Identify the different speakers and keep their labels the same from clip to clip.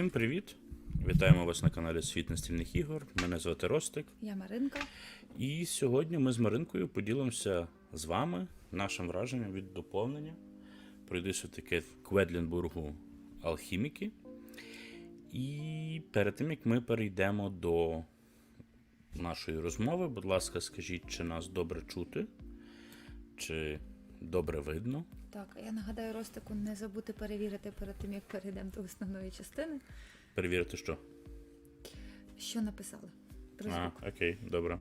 Speaker 1: Всім привіт! Вітаємо вас на каналі Світ настільних ігор. Мене звати Ростик.
Speaker 2: Я Маринка.
Speaker 1: І сьогодні ми з Маринкою поділимося з вами нашим враженням від доповнення. Пройди таке Кведлінбургу Алхіміки. І перед тим як ми перейдемо до нашої розмови, будь ласка, скажіть, чи нас добре чути, чи добре видно.
Speaker 2: Так, я нагадаю Ростику не забути перевірити перед тим, як перейдемо до основної частини,
Speaker 1: Перевірити, що.
Speaker 2: що написали. Про
Speaker 1: А, окей, добре.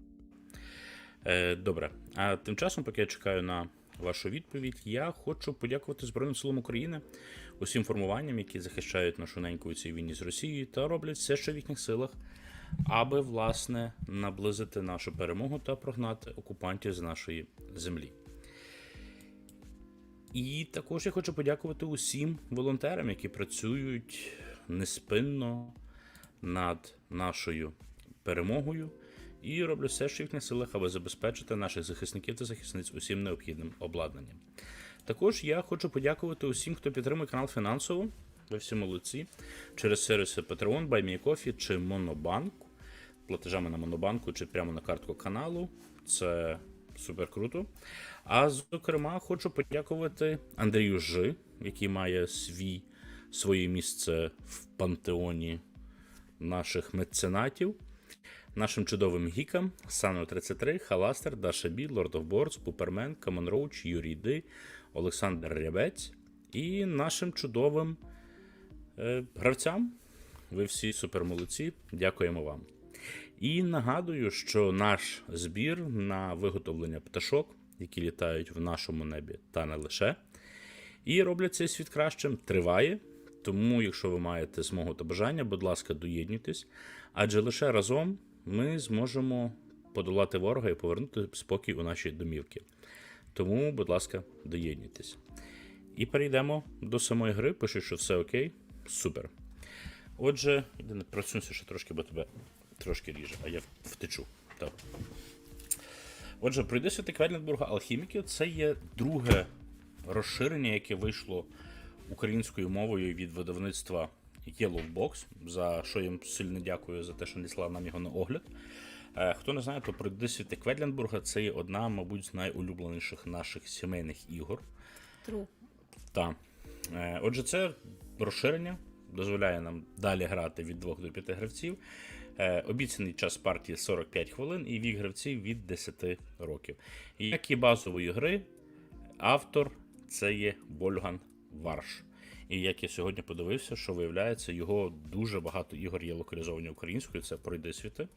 Speaker 1: Е, добре. А тим часом, поки я чекаю на вашу відповідь, я хочу подякувати Збройним силам України, усім формуванням, які захищають нашу неньку у цій війні з Росією та роблять все, що в їхніх силах, аби власне наблизити нашу перемогу та прогнати окупантів з нашої землі. І також я хочу подякувати усім волонтерам, які працюють неспинно над нашою перемогою і роблять все, що в їхніх силах, аби забезпечити наших захисників та захисниць усім необхідним обладнанням. Також я хочу подякувати усім, хто підтримує канал фінансово. Ви всі молодці через сервіси Patreon, BuyMeCoffee чи Monobank, платежами на Монобанку чи прямо на картку каналу. Це супер круто. А зокрема, хочу подякувати Андрію Жи, який має свій, своє місце в пантеоні наших меценатів, нашим чудовим гікам, Сану 33, Халастер, Даша Бі, Лорд of Boards, Пупермен, Камон Роуч, Юрій Ди, Олександр Рябець і нашим чудовим е, гравцям. Ви всі супер молодці. Дякуємо вам. І нагадую, що наш збір на виготовлення пташок, які літають в нашому небі, та не лише, і роблять цей світ кращим, триває. Тому, якщо ви маєте змогу та бажання, будь ласка, доєднуйтесь, адже лише разом ми зможемо подолати ворога і повернути спокій у наші домівки. Тому, будь ласка, доєднуйтесь. І перейдемо до самої гри. Пишу, що все окей. Супер. Отже, просунься ще трошки, бо тебе трошки ріже, а я втечу. Так. Отже, пройди святи Кведлінбурга Алхіміки це є друге розширення, яке вийшло українською мовою від видавництва Yellow Box, за що їм сильно дякую за те, що надіслав нам його на огляд. Е, Хто не знає, то пройди святи Кведлінбурга це є одна, мабуть, з найулюбленіших наших сімейних ігор.
Speaker 2: Тру.
Speaker 1: Так. Е, Отже, це розширення дозволяє нам далі грати від 2 до 5 гравців. Е, Обіцяний час партії 45 хвилин і вік гравців від 10 років. Як і базової гри, автор це є Вольган Варш. І як я сьогодні подивився, що виявляється, його дуже багато ігор є локалізовані українською. Це Пройди світи,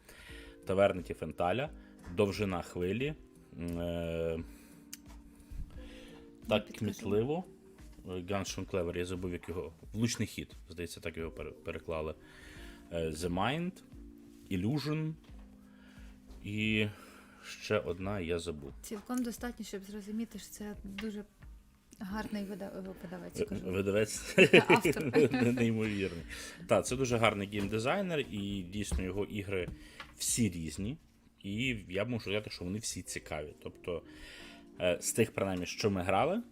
Speaker 1: Таверниті Фенталя, Довжина хвилі. Е- так кмітливо. Ганшон Клевер, я забув, як його. Влучний хід, здається, так його переклали. Е, The Mind, Illusion. І ще одна я забув.
Speaker 2: Цілком достатньо, щоб зрозуміти, що це дуже гарний видавець. Кажу.
Speaker 1: Видавець
Speaker 2: Автор.
Speaker 1: неймовірний. Так, це дуже гарний геймдизайнер, і дійсно його ігри всі різні. І я можу сказати, що вони всі цікаві. Тобто, е, з тих, принаймні, що ми грали,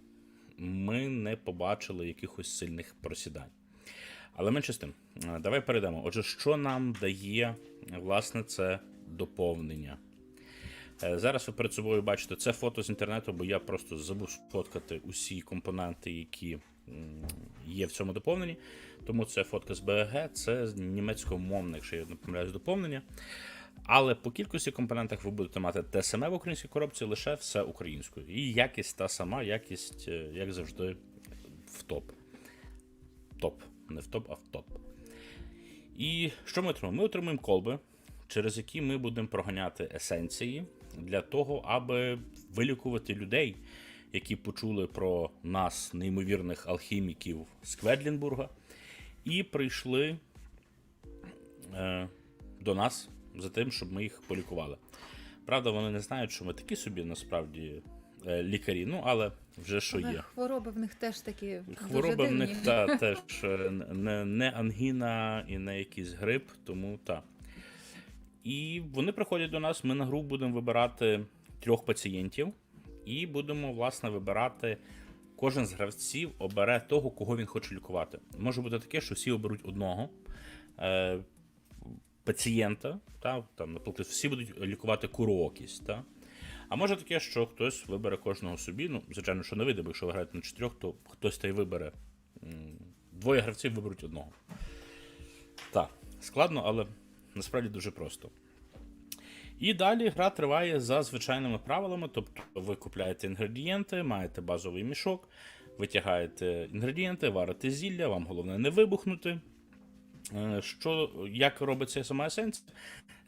Speaker 1: ми не побачили якихось сильних просідань. Але менше з тим, е, давай перейдемо. Отже, що нам дає власне це доповнення? Е, Зараз ви перед собою бачите це фото з інтернету, бо я просто забув сфоткати усі компоненти, які є в цьому доповненні. Тому це фотка з БГ, це німецькомовне, якщо я не помиляюсь, доповнення. Але по кількості компонентах ви будете мати те саме в українській коробці, лише все українською. І якість та сама, якість, е, як завжди, в топ. Топ. Не в топ, а в топ. І що ми отримаємо? Ми отримуємо колби, через які ми будемо проганяти есенції для того, аби вилікувати людей, які почули про нас, неймовірних алхіміків з Кведлінбурга, і прийшли е, до нас за тим, щоб ми їх полікували. Правда, вони не знають, що ми такі собі насправді лікарі, ну але вже що
Speaker 2: Але
Speaker 1: є.
Speaker 2: хвороби в них теж такі
Speaker 1: Хвороба
Speaker 2: дуже
Speaker 1: в них та, теж е, не, не ангіна і не якийсь грип, тому так. І вони приходять до нас. Ми на гру будемо вибирати трьох пацієнтів, і будемо, власне, вибирати кожен з гравців обере того, кого він хоче лікувати. Може бути таке, що всі оберуть одного е, пацієнта, та, там, наприклад, всі будуть лікувати куроокість. Та? А може таке, що хтось вибере кожного собі. Ну, звичайно, що не вийде, бо якщо ви граєте на чотирьох, то хтось та й вибере. Двоє гравців виберуть одного. Так, складно, але насправді дуже просто. І далі гра триває за звичайними правилами. Тобто ви купляєте інгредієнти, маєте базовий мішок, витягаєте інгредієнти, варите зілля, вам головне не вибухнути. Е, Що, як робиться сама есенція?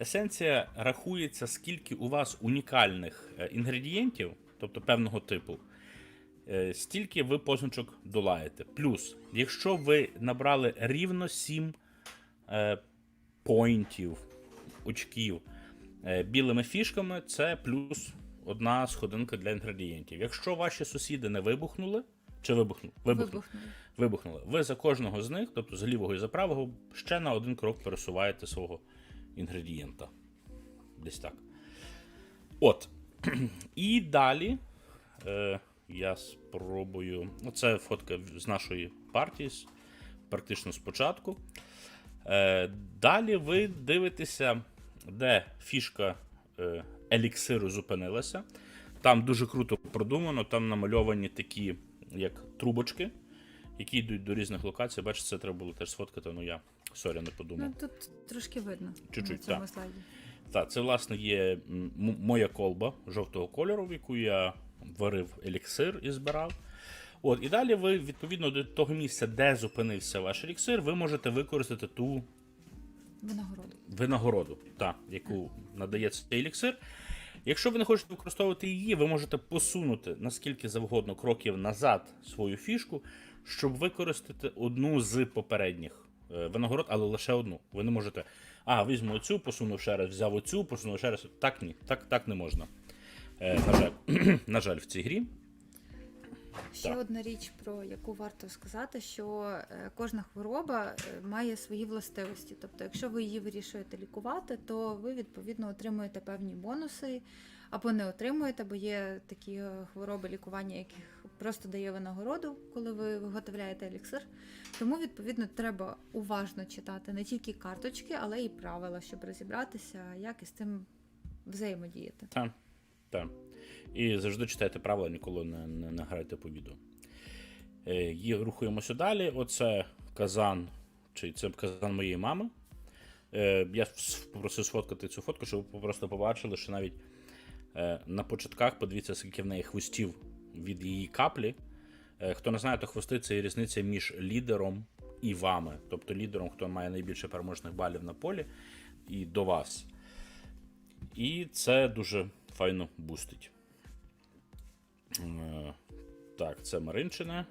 Speaker 1: Есенція рахується, скільки у вас унікальних е, інгредієнтів, тобто певного типу, е, стільки ви позначок долаєте. Плюс, якщо ви набрали рівно 7 е, поінтів, очків білими фішками, це плюс одна сходинка для інгредієнтів. Якщо ваші сусіди не вибухнули, чи вибухнули? Вибухнули.
Speaker 2: Вибухнули.
Speaker 1: Вибухнули. Ви за кожного з них, тобто з лівого і за правого, ще на один крок пересуваєте свого інгредієнта. Десь так. От. І далі е, я спробую. Оце фотка з нашої партії, практично спочатку. Е, далі ви дивитеся, де фішка е, еліксиру зупинилася. Там дуже круто продумано, там намальовані такі, як трубочки, які йдуть до різних локацій. Бачите, це треба було теж сфоткати, ну я сорі, не подумав.
Speaker 2: Ну тут трошки видно
Speaker 1: Чуть-чуть,
Speaker 2: на цьому
Speaker 1: так.
Speaker 2: слайді.
Speaker 1: Так, це власне є моя колба жовтого кольору, в яку я варив еліксир і збирав. От, і далі ви, відповідно до того місця, де зупинився ваш еліксир, ви можете використати ту
Speaker 2: Винагороду.
Speaker 1: винагороду, та, яку надає цей еліксир. Якщо ви не хочете використовувати її, ви можете посунути наскільки завгодно кроків назад свою фішку, щоб використати одну з попередніх е, винагород, але лише одну. Ви не можете. А, візьму оцю, посунув ще раз, взяв оцю, посунув ще раз. Так ні, так, так не можна. Е, на жаль, на жаль, в цій грі.
Speaker 2: Ще
Speaker 1: Так.
Speaker 2: одна річ, про яку варто сказати, що е, кожна хвороба е, має свої властивості. Тобто, якщо ви її вирішуєте лікувати, то ви відповідно отримуєте певні бонуси або не отримуєте, бо є такі е, хвороби лікування, яких просто дає винагороду, коли ви виготовляєте еліксир. Тому, відповідно, треба уважно читати не тільки карточки, але й правила, щоб розібратися, як із цим взаємодіяти.
Speaker 1: Так, так. І завжди читайте правила, ніколи не, не, не грайте по відео. Е, рухаємося далі. Оце казан, чи це казан моєї мами. Е, я попросив сфоткати цю фотку, щоб ви просто побачили, що навіть е, на початках подивіться, скільки в неї хвостів від її каплі. Е, хто не знає, то хвости це різниця між лідером і вами. Тобто лідером, хто має найбільше переможних балів на полі, і до вас. І це дуже файно бустить. Е, Так, це Маринчине.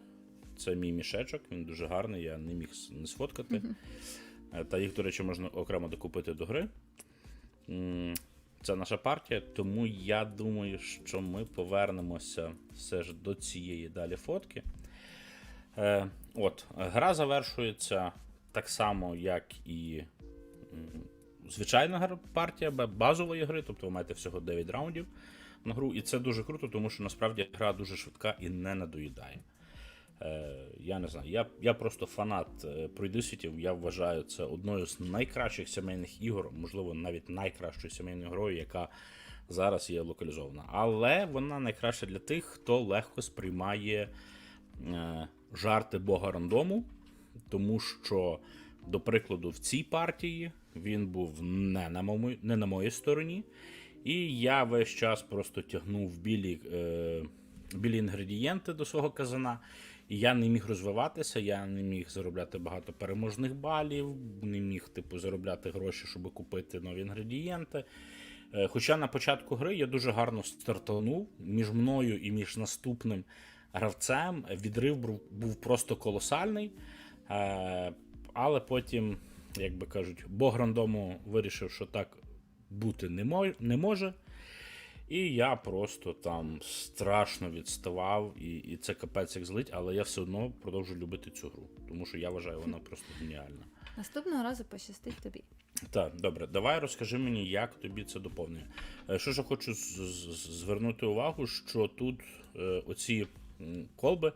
Speaker 1: Це мій мішечок, він дуже гарний, я не міг не сфоткати. Е, Та їх, до речі, можна окремо докупити до гри. Це наша партія, тому я думаю, що ми повернемося все ж до цієї далі фотки. Е, От, гра завершується так само, як і звичайна партія базової гри, тобто ви маєте всього 9 раундів на гру, і це дуже круто, тому що насправді гра дуже швидка і не надоїдає. Е, я не знаю, я, я просто фанат е, пройдисвітів. Я вважаю це одною з найкращих сімейних ігор, можливо, навіть найкращою сімейною грою, яка зараз є локалізована. Але вона найкраща для тих, хто легко сприймає е, жарти Бога рандому, тому що, до прикладу, в цій партії він був не на, моєму, не на моїй стороні, і я весь час просто тягнув білі, е, білі інгредієнти до свого казана. І я не міг розвиватися, я не міг заробляти багато переможних балів, не міг типу заробляти гроші, щоб купити нові інгредієнти. Е, Хоча на початку гри я дуже гарно стартанув між мною і між наступним гравцем. Відрив був- просто колосальний. Е, Але потім, як би кажуть, Бог рандому вирішив, що так бути не мо- не може. І я просто там страшно відставав, і, і це капець як злить, але я все одно продовжую любити цю гру, тому що я вважаю, вона просто геніальна.
Speaker 2: Наступного разу пощастить тобі.
Speaker 1: Так, добре, давай розкажи мені, як тобі це доповнює. Е, Що ж я хочу звернути увагу, що тут е, оці колби,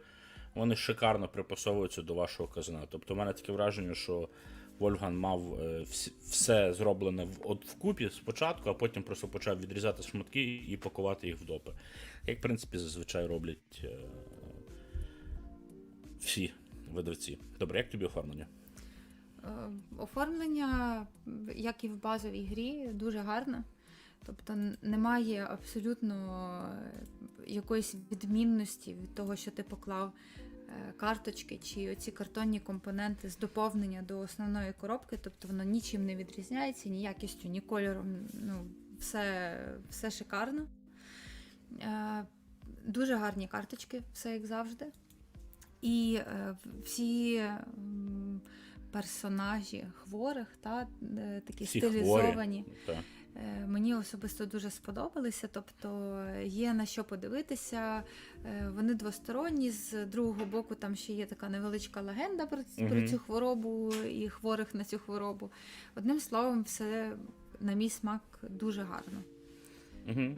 Speaker 1: вони шикарно припасовуються до вашого казана. Тобто, в мене таке враження, що Вольфган мав е, все зроблене в, от вкупі спочатку, а потім просто почав відрізати шматки і пакувати їх в допи. Як, в принципі, зазвичай роблять е, всі видавці. Добре, як тобі оформлення?
Speaker 2: Е, Оформлення, як і в базовій грі, дуже гарне. Тобто немає абсолютно якоїсь відмінності від того, що ти поклав карточки чи оці картонні компоненти з доповнення до основної коробки. Тобто воно нічим не відрізняється, ні якістю, ні кольором. Ну, все, все шикарно. Е, Дуже гарні карточки, все як завжди. І е, всі персонажі хворих, та, е, такі
Speaker 1: Всі
Speaker 2: стилізовані.
Speaker 1: хворі.
Speaker 2: Е, Мені особисто дуже сподобалися. Тобто є на що подивитися. Е, Вони двосторонні. З другого боку там ще є така невеличка легенда про, ц- про цю хворобу і хворих на цю хворобу. Одним словом, все на мій смак дуже гарно.
Speaker 1: Угу.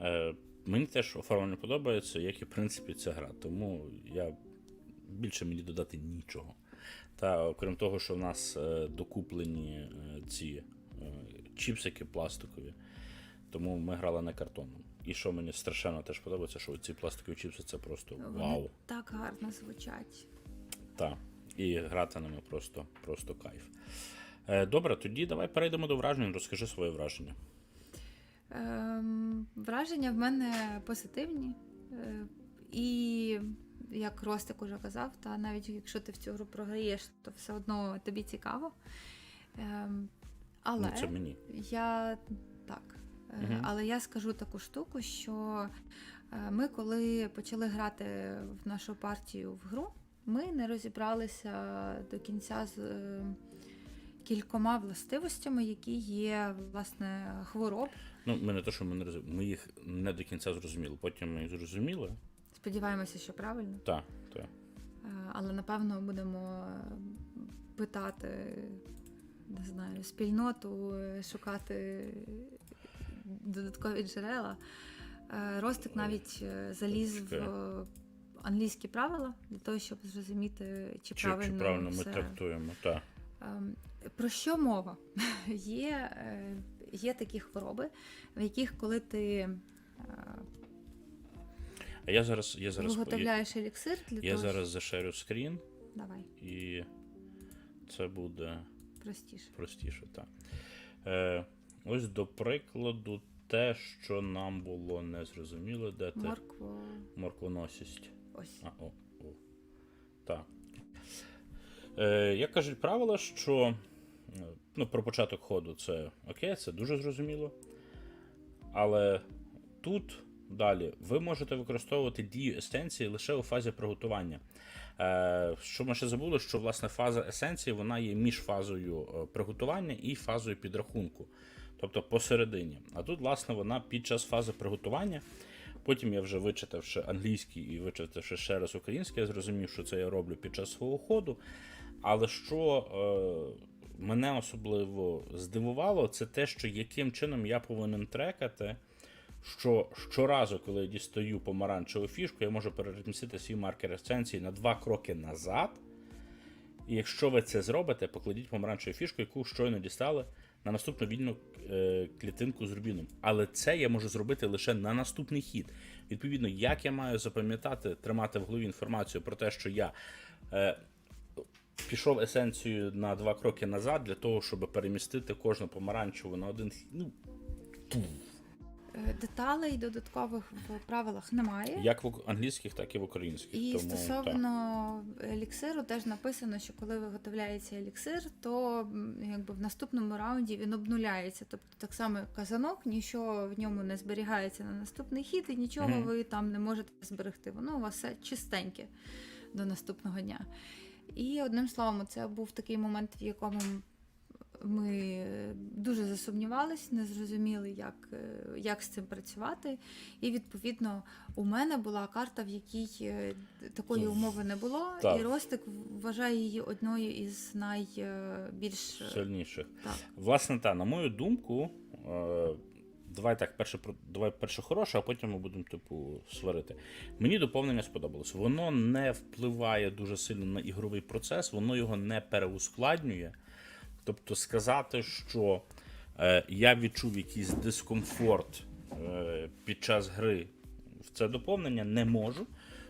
Speaker 1: Е, мені теж оформлення подобається, як і в принципі ця гра. Тому я більше мені додати нічого. Та окрім того, що в нас е, докуплені ці чіпсики пластикові, тому ми грали на картонному. І що мені страшенно теж подобається, що ці пластикові чіпси це просто
Speaker 2: Вони
Speaker 1: вау.
Speaker 2: так гарно звучать.
Speaker 1: Так. І грати ними просто, просто кайф. Е, добре, тоді давай перейдемо до вражень. Розкажи своє враження.
Speaker 2: Ем, враження в мене позитивні. Е, і як Ростик уже казав, та навіть якщо ти в цю гру програєш, то все одно тобі цікаво. Ем, але
Speaker 1: Ну, це мені.
Speaker 2: я так.
Speaker 1: Мгм.
Speaker 2: Але я скажу таку штуку, що е, ми, коли почали грати в нашу партію в гру, ми не розібралися до кінця з е, кількома властивостями, які є власне хвороб.
Speaker 1: Ну, ми не те, що ми не розуміли, ми їх не до кінця зрозуміли. Потім ми їх зрозуміли.
Speaker 2: Сподіваємося, що правильно.
Speaker 1: Так, так.
Speaker 2: Але напевно будемо питати, не знаю, спільноту, е, шукати додаткові джерела. Е, Ростик навіть е, заліз в англійські правила для того, щоб зрозуміти, чи,
Speaker 1: Чи,
Speaker 2: правильно,
Speaker 1: чи правильно ми трактуємо? Так.
Speaker 2: Ем, Про що мова? Є, є такі хвороби, в яких коли ти
Speaker 1: А я зараз, я зараз,
Speaker 2: виготовляєш еліксир для
Speaker 1: я
Speaker 2: того,
Speaker 1: зараз зашерю скрін.
Speaker 2: Давай,
Speaker 1: і це буде
Speaker 2: простіше.
Speaker 1: простіше. Так. Е, ось до прикладу, те, що нам було незрозуміло, де ти
Speaker 2: Моркву.
Speaker 1: морквоносість.
Speaker 2: Ось.
Speaker 1: А, о, о. Так. Е, як кажуть правила, що е, ну, про початок ходу це окей, це дуже зрозуміло. Але тут далі ви можете використовувати дію есенції лише у фазі приготування. Е, що ми ще забули, що власне фаза есенції вона є між фазою е, приготування і фазою підрахунку, тобто посередині. А тут, власне, вона під час фази приготування. Потім я вже вичитавши англійський і вичитавши ще раз український, я зрозумів, що це я роблю під час свого ходу. Але що е, мене особливо здивувало, це те, що яким чином я повинен трекати, що щоразу, коли я дістаю помаранчеву фішку, я можу перемістити свій маркер есенції на два кроки назад. І якщо ви це зробите, покладіть помаранчеву фішку, яку щойно дістали, на наступну вільну е, клітинку з рубіном. Але це я можу зробити лише на наступний хід. Відповідно, як я маю запам'ятати, тримати в голові інформацію про те, що я е, пішов есенцією на два кроки назад для того, щоб перемістити кожну помаранчеву на один. Ну,
Speaker 2: Деталей додаткових в правилах немає.
Speaker 1: як в англійських, так і в українських.
Speaker 2: І
Speaker 1: Тому,
Speaker 2: стосовно еліксиру, теж написано, що коли виготовляється еліксир, то якби в наступному раунді він обнуляється. Тобто так само як казанок, нічого в ньому не зберігається на наступний хід, і нічого
Speaker 1: Мгм.
Speaker 2: ви там не можете зберегти. Воно у вас все чистеньке до наступного дня. І одним словом, це був такий момент, в якому ми дуже засумнівались, не зрозуміли, як, е, як з цим працювати. І відповідно у мене була карта, в якій е, такої
Speaker 1: Ну,
Speaker 2: умови не було,
Speaker 1: так.
Speaker 2: і Ростик вважає її одною із найбільш
Speaker 1: сильніших.
Speaker 2: так.
Speaker 1: Власне, та, на мою думку, е, давай так, перше, давай перше хороше, а потім ми будемо, типу, сварити. Мені доповнення сподобалось. Воно не впливає дуже сильно на ігровий процес, воно його не переускладнює. Тобто сказати, що е, я відчув якийсь дискомфорт е, під час гри в це доповнення, не можу,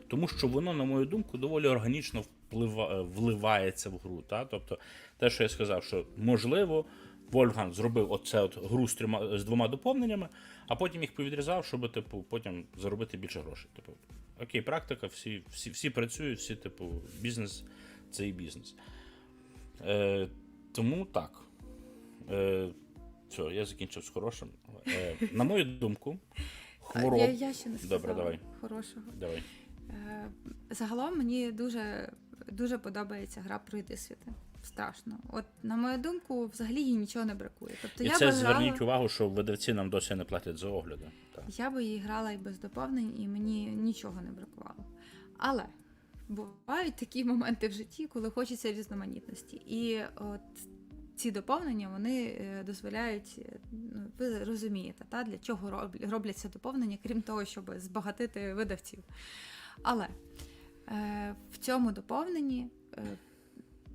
Speaker 1: тому що воно, на мою думку, доволі органічно вплива, е, вливається в гру. Та? Тобто, те, що я сказав, що можливо. Вольфган зробив оце от гру з трьома з двома доповненнями, а потім їх повідрізав, щоб типу потім заробити більше грошей. Типу, окей, практика, всі, всі, всі працюють, всі, типу, бізнес це і бізнес. Е, тому так. Е, все, я закінчив з хорошим. Е, на мою думку, хвороб.
Speaker 2: Я, я ще не сказала
Speaker 1: Добре, давай.
Speaker 2: хорошого.
Speaker 1: Давай.
Speaker 2: Е, Загалом мені дуже, дуже подобається гра Пройди світи. Страшно. От, на мою думку, взагалі їй нічого не бракує. Тобто
Speaker 1: І
Speaker 2: я
Speaker 1: це
Speaker 2: би грала,
Speaker 1: зверніть увагу, що видавці нам досі не платять за огляди. Так.
Speaker 2: я би її грала і без доповнень, і мені нічого не бракувало. Але бувають такі моменти в житті, коли хочеться різноманітності. І от ці доповнення вони е, дозволяють, е, ну, ви розумієте, та, для чого роб- робляться доповнення, крім того, щоб збагатити видавців. Але е, в цьому доповненні, е,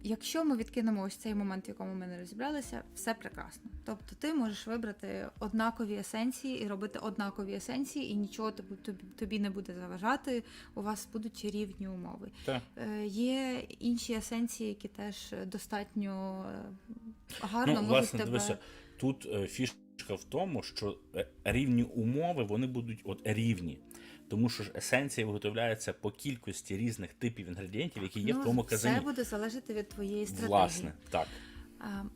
Speaker 2: якщо ми відкинемо ось цей момент, в якому ми не розібралися, все прекрасно. Тобто ти можеш вибрати однакові есенції і робити однакові есенції, і нічого тобі, тобі, не буде заважати. У вас будуть рівні умови.
Speaker 1: Так.
Speaker 2: Е, Є інші есенції, які теж достатньо е, гарно
Speaker 1: Ну,
Speaker 2: можуть
Speaker 1: власне,
Speaker 2: тебе...
Speaker 1: дивися, тут е, фішка в тому, що рівні умови вони будуть от рівні. Тому що ж есенція виготовляється по кількості різних типів інгредієнтів, які є в твоєму
Speaker 2: Ну,
Speaker 1: казані.
Speaker 2: Це буде залежати від твоєї стратегії.
Speaker 1: Власне, так.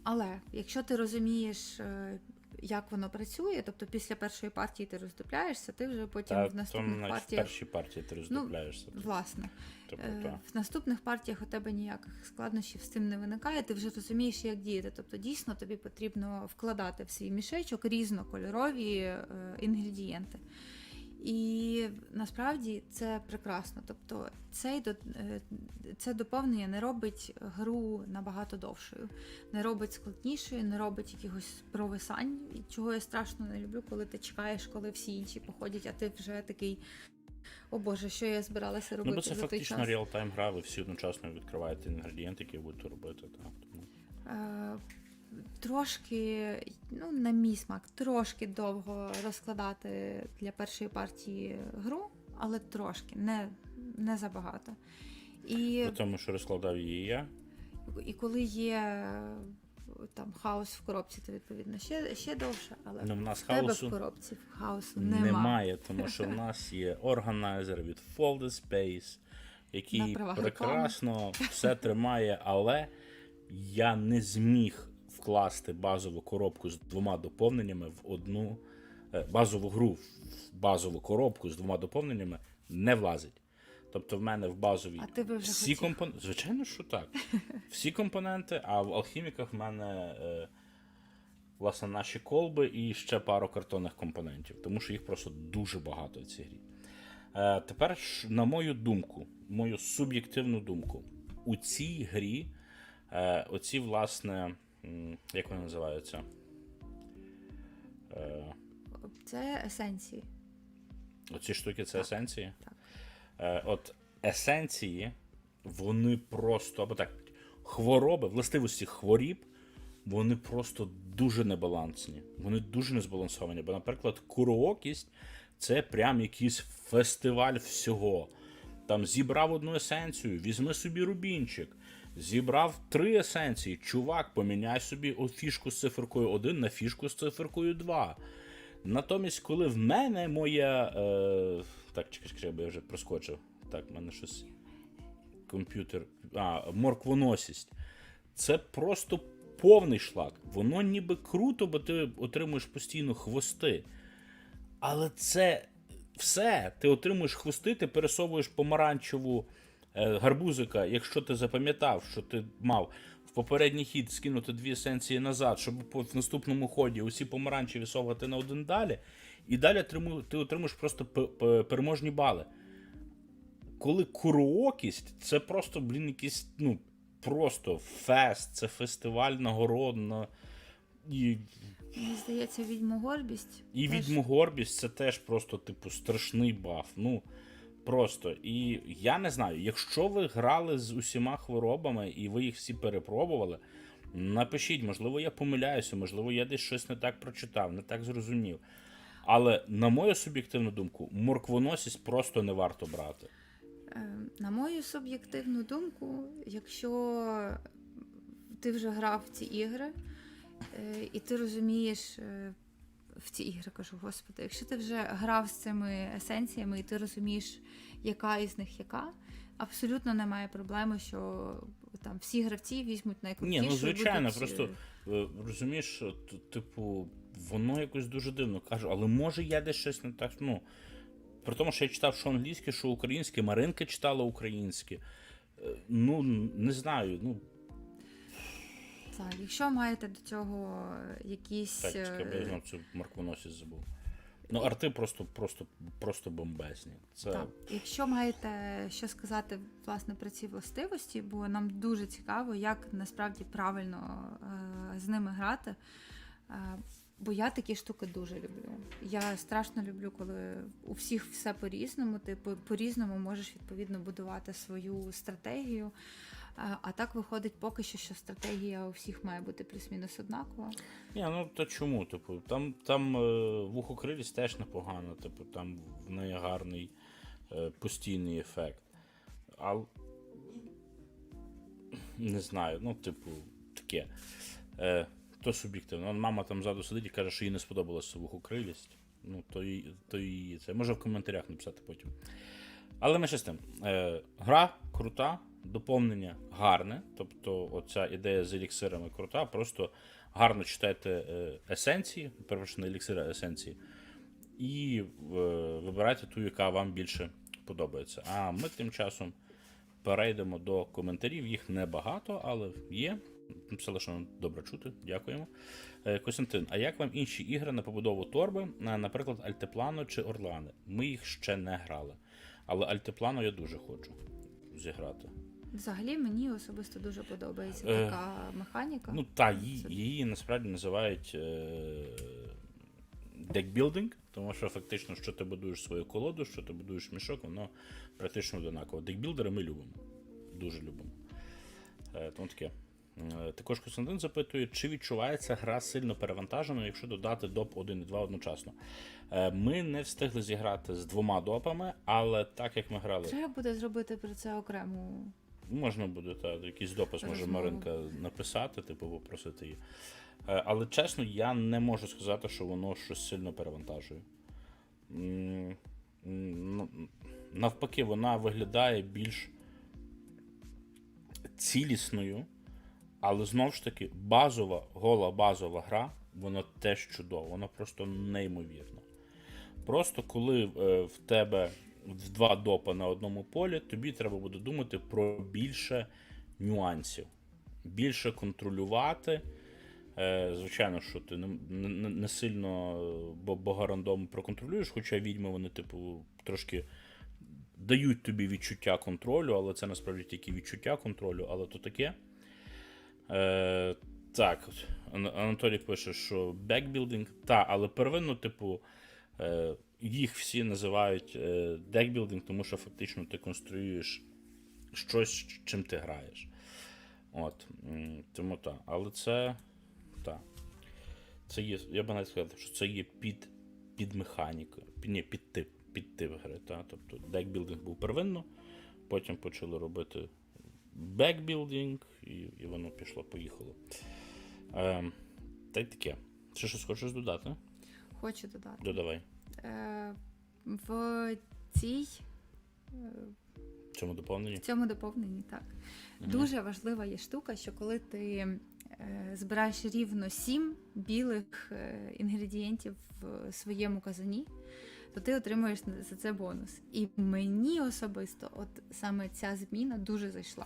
Speaker 2: Але якщо ти розумієш, е, як воно працює, тобто після першої партії ти роздупляєшся, ти вже потім
Speaker 1: Та,
Speaker 2: в
Speaker 1: то
Speaker 2: наступних
Speaker 1: в
Speaker 2: партіях.
Speaker 1: першій партії ти роздупляєшся.
Speaker 2: Власне,
Speaker 1: Типу,
Speaker 2: Е,
Speaker 1: та.
Speaker 2: в наступних партіях у тебе ніяких складнощів з цим не виникає, ти вже розумієш, як діяти. Тобто, дійсно тобі потрібно вкладати в свій мішечок різнокольорові е, інгредієнти. І насправді це прекрасно. Тобто, цей до- е, це доповнення не робить гру набагато довшою, не робить складнішою, не робить якихось провисань. Чого я страшно не люблю, коли ти чекаєш, коли всі інші походять, а ти вже такий. О Боже, що я збиралася робити
Speaker 1: Ну, бо це
Speaker 2: за той
Speaker 1: фактично
Speaker 2: час?
Speaker 1: реал-тайм гра, ви всі одночасно відкриваєте інгредієнти, які будете робити. Так. Тому...
Speaker 2: Е, Трошки, ну, на мій смак, трошки довго розкладати для першої партії гру, але трошки, не, не забагато. І,
Speaker 1: тому, що розкладав її я.
Speaker 2: і коли є там хаос в коробці, то відповідно ще, ще довше, але
Speaker 1: Ну, в нас
Speaker 2: в тебе
Speaker 1: хаосу
Speaker 2: в коробці хаосу нема.
Speaker 1: немає, тому що в нас є органайзер від Fold Space, який прекрасно все тримає, але я не зміг вкласти базову коробку з двома доповненнями в одну е, базову гру в базову коробку з двома доповненнями не влазить. Тобто в мене в базовій
Speaker 2: А ти би вже
Speaker 1: всі компоненти. Звичайно, що так. Всі компоненти, а в алхіміках в мене. Е, власне, наші колби і ще пару картонних компонентів, тому що їх просто дуже багато в цій грі. Е, тепер, на мою думку, мою суб'єктивну думку, у цій грі е, оці, власне, як вони називаються? Е,
Speaker 2: Це есенції.
Speaker 1: Оці штуки це есенції.
Speaker 2: так.
Speaker 1: Е, от есенції, вони просто, або так, хвороби, властивості хворіб, вони просто дуже небалансні. Вони дуже незбалансовані. Бо, наприклад, куроокість це прям якийсь фестиваль всього. Там зібрав одну есенцію, візьми собі рубінчик. Зібрав три есенції. Чувак, поміняй собі фішку з циферкою 1 на фішку з циферкою 2. Натомість, коли в мене моя. Е... Так, чекай, чекай, бо я вже проскочив. Так, в мене щось. Комп'ютер. А, морквоносість. Це просто повний шлак. Воно ніби круто, бо ти отримуєш постійно хвости. Але це все. Ти отримуєш хвости, ти пересовуєш помаранчеву гарбузика, якщо ти запам'ятав, що ти мав в попередній хід скинути дві есенції назад, щоб в наступному ході усі помаранчеві совати на один далі, і далі ти отримуєш просто переможні бали. Коли куроокість, це просто, блін, якийсь, ну, просто фест, це фестиваль нагород на. І
Speaker 2: Мені здається, відьмогорбість.
Speaker 1: І
Speaker 2: теж-
Speaker 1: відьмогорбість це теж просто, типу, страшний баф. Ну, просто. І я не знаю, якщо ви грали з усіма хворобами і ви їх всі перепробували, напишіть, можливо, я помиляюся, можливо, я десь щось не так прочитав, не так зрозумів. Але, на мою суб'єктивну думку, морквоносість просто не варто брати.
Speaker 2: Е, На мою суб'єктивну думку, якщо ти вже грав в ці ігри, е, і ти розумієш е, в ці ігри, кажу, господи, якщо ти вже грав з цими есенціями і ти розумієш, яка із них яка, абсолютно немає проблеми, що там всі гравці візьмуть найкрутішу.
Speaker 1: Ні, ну звичайно,
Speaker 2: будуть,
Speaker 1: просто
Speaker 2: е,
Speaker 1: е, розумієш, типу, воно якось дуже дивно кажу, але може я десь щось не так. Ну, при тому, що я читав, що англійське, що українське, Маринка читала українське. Е, Ну, не знаю, ну,
Speaker 2: Так, якщо маєте до цього якісь.
Speaker 1: так, чекай, я
Speaker 2: е,
Speaker 1: цю марконосість забув. Ну, арти просто, просто, просто бомбезні. Це
Speaker 2: Так, якщо маєте що сказати власне про ці властивості, бо нам дуже цікаво, як насправді правильно е, з ними грати. Е, бо я такі штуки дуже люблю. Я страшно люблю, коли у всіх все по-різному. Ти по-різному можеш відповідно будувати свою стратегію. А так виходить поки що, що стратегія у всіх має бути плюс-мінус однакова.
Speaker 1: Ні, ну то чому? Типу, там, там е, вухокрилість теж непогано, типу, там в неї гарний е, постійний ефект. А не знаю, ну, типу, таке. Е, то суб'єктивно. Мама там ззаду сидить і каже, що їй не сподобалася вухокрилість. Ну, то і, то і це. Може в коментарях написати потім. Але ми ще з тим. Е, гра крута, доповнення гарне. Тобто, оця ідея з еліксирами крута, просто гарно читайте е, есенції, перепрошую, не еліксири, а есенції, і е, вибирайте ту, яка вам більше подобається. А ми тим часом перейдемо до коментарів. Їх небагато, але є. Написали, нам добре чути. Дякуємо. Е, Костянтин, а як вам інші ігри на побудову торби, наприклад, Альтеплано чи Орлани? Ми їх ще не грали. Але Альтеплано я дуже хочу зіграти.
Speaker 2: Взагалі мені особисто дуже подобається
Speaker 1: Е,
Speaker 2: така механіка.
Speaker 1: Ну та її, її насправді називають е, декбілдинг, тому що фактично, що ти будуєш свою колоду, що ти будуєш мішок, воно практично однаково. Декбілдери ми любимо. Дуже любимо. Е, тому таке. Е, Також Костянтин запитує, чи відчувається гра сильно перевантаженою, якщо додати доп 1 і 2 одночасно. Е, Ми не встигли зіграти з двома допами, але так як ми грали
Speaker 2: Треба буде зробити про це окрему.
Speaker 1: Можна буде та, якийсь допис може
Speaker 2: Розмову.
Speaker 1: Маринка написати, типу, попросити її. Е, Але чесно, я не можу сказати, що воно щось сильно перевантажує. Ну, Навпаки, вона виглядає більш цілісною, але знову ж таки, базова, гола базова гра, вона теж чудова, вона просто неймовірна. Просто коли е, в тебе в два допа на одному полі, тобі треба буде думати про більше нюансів, більше контролювати. Е, звичайно, що ти не, не, сильно бо- богорандом проконтролюєш, хоча відьми вони, типу, трошки дають тобі відчуття контролю, але це насправді тільки відчуття контролю, але то таке. Е, так, Анатолій пише, що бекбілдинг, та, але первинно, типу, е, їх всі називають е, декбілдинг, тому що фактично ти конструюєш щось, чим ти граєш. От, тому так. Але це. Так. Це є, я би навіть сказав, що це є під, під механікою. Під, ні, під тип, під тип гри. Та? Тобто декбілдинг був первинно, потім почали робити бекбілдинг, і, і воно пішло, поїхало. Ем, та й таке. Ще щось хочеш додати?
Speaker 2: Хочу додати.
Speaker 1: Додавай.
Speaker 2: Е, в цій
Speaker 1: В цьому доповненні.
Speaker 2: в цьому доповненні так.
Speaker 1: Мгм.
Speaker 2: Дуже важлива є штука, що коли ти е, збираєш рівно сім білих е, інгредієнтів в своєму казані, то ти отримуєш за це бонус. І мені особисто, от саме ця зміна дуже зайшла.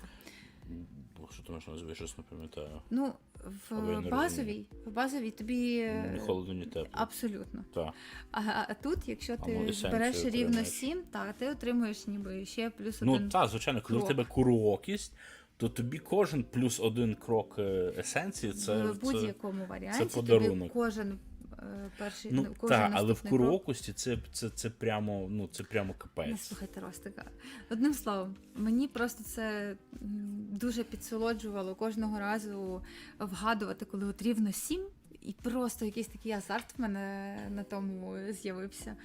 Speaker 1: Бо що ти маєш на я щось не пам'ятаю.
Speaker 2: Ну, в базовій, в базовій тобі
Speaker 1: Ні холодно, ні тепло.
Speaker 2: абсолютно.
Speaker 1: Так.
Speaker 2: А, а тут, якщо ти
Speaker 1: ну, есенцію
Speaker 2: збереш рівно
Speaker 1: отримаєш.
Speaker 2: 7, так, ти отримуєш ніби ще плюс
Speaker 1: Ну так, звичайно, коли в тебе куроокість, то тобі кожен плюс один крок е, есенції це,
Speaker 2: в будь-якому варіанті
Speaker 1: це подарунок.
Speaker 2: тобі кожен перший
Speaker 1: Ну,
Speaker 2: ну, кожен
Speaker 1: так, але в курокості це, це, це прямо, ну, це прямо
Speaker 2: Не
Speaker 1: капець.
Speaker 2: слухайте Ростика. Одним словом, мені просто це дуже підсолоджувало кожного разу вгадувати, коли от рівно сім, і просто якийсь такий азарт в мене на тому з'явився.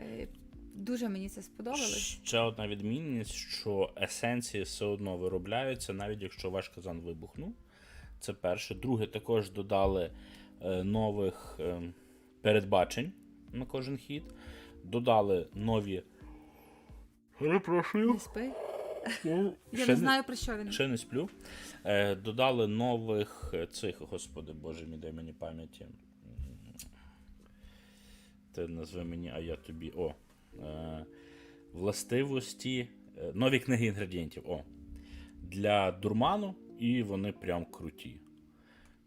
Speaker 2: Е, Дуже мені це сподобалось.
Speaker 1: Ще одна відмінність, що есенції все одно виробляються, навіть якщо ваш казан вибухнув. Це перше. Друге, також додали е, нових е, передбачень на кожен хід. Додали нові. Перепрошую.
Speaker 2: Не спи.
Speaker 1: Ну,
Speaker 2: Я
Speaker 1: ще
Speaker 2: не знаю про що він.
Speaker 1: Ще не сплю. Е, додали нових е, цих, господи боже мій, дай мені пам'яті. Ти назви мені, а я тобі. О. Е, властивості. е, Нові книги інгредієнтів. О. Для дурману, і вони прям круті.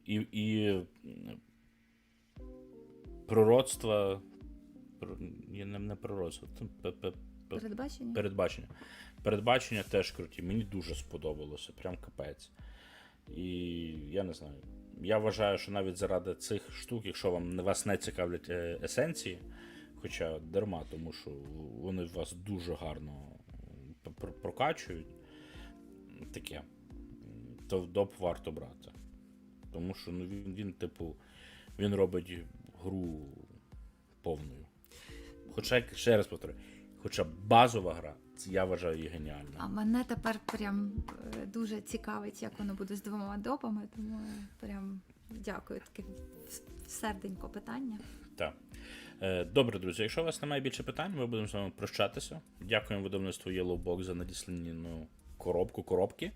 Speaker 1: І, і пророцтва. Я не, не пророцтво.
Speaker 2: Передбачення?
Speaker 1: Передбачення. Передбачення теж круті. Мені дуже сподобалося, прям капець. І я не знаю. Я вважаю, що навіть заради цих штук, якщо вам вас не цікавлять е, есенції, хоча дарма, тому що вони вас дуже гарно прокачують, таке, то доп варто брати. Тому що ну, він, він, типу, він робить гру повною. Хоча, ще раз повторюю, хоча базова гра, це я вважаю її геніальною.
Speaker 2: А мене тепер прям е, дуже цікавить, як воно буде з двома допами, тому е, прям дякую. Таке серденько питання.
Speaker 1: Так. Е, Добре, друзі, якщо у вас немає більше питань, ми будемо з вами прощатися. Дякуємо видавництву Yellowbox за надіслані коробку, коробки.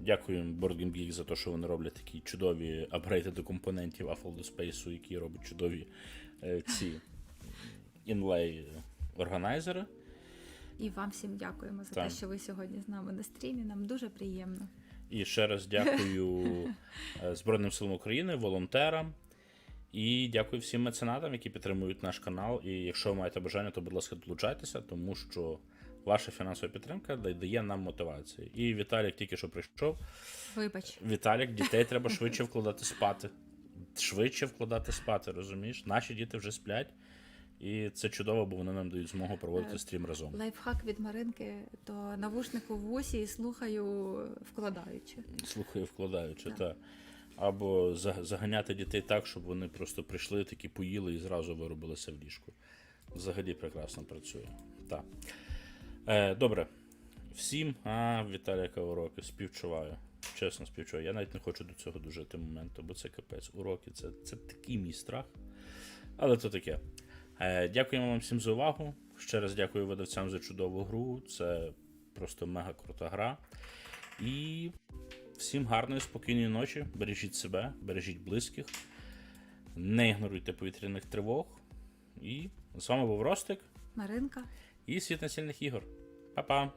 Speaker 1: Дякуємо Board Game Geek за те, що вони роблять такі чудові апгрейди до компонентів Affle Space, які роблять чудові е, ці інлей органайзери.
Speaker 2: І вам всім дякуємо за
Speaker 1: Так.
Speaker 2: те, що ви сьогодні з нами на стрімі. Нам дуже приємно.
Speaker 1: І ще раз дякую е, Збройним силам України, волонтерам. І дякую всім меценатам, які підтримують наш канал. І якщо ви маєте бажання, то будь ласка, долучайтеся, тому що ваша фінансова підтримка дає нам мотивацію. І Віталік тільки що прийшов.
Speaker 2: Вибач.
Speaker 1: Віталік, дітей треба швидше вкладати спати. Швидше вкладати спати, розумієш? Наші діти вже сплять. І це чудово, бо вони нам дають змогу проводити стрім разом.
Speaker 2: Лайфхак від Маринки, то навушнику в вусі і слухаю вкладаючи.
Speaker 1: Слухаю, вкладаючи, так. Або заганяти дітей так, щоб вони просто прийшли, такі поїли і зразу виробилися в ліжку. Взагалі прекрасно працює. Так. Е, добре. Всім, а, Віталія уроки, співчуваю. Чесно співчуваю. Я навіть не хочу до цього дожити моменту, бо це капець. Уроки це, це такий мій страх. Але то таке. Е, дякуємо вам всім за увагу. Ще раз дякую видавцям за чудову гру. Це просто мега крута гра. І всім гарної, спокійної ночі. Бережіть себе, бережіть близьких, не ігноруйте повітряних тривог. І з вами був Ростик
Speaker 2: Маринка.
Speaker 1: І світ насильних ігор. Па-па!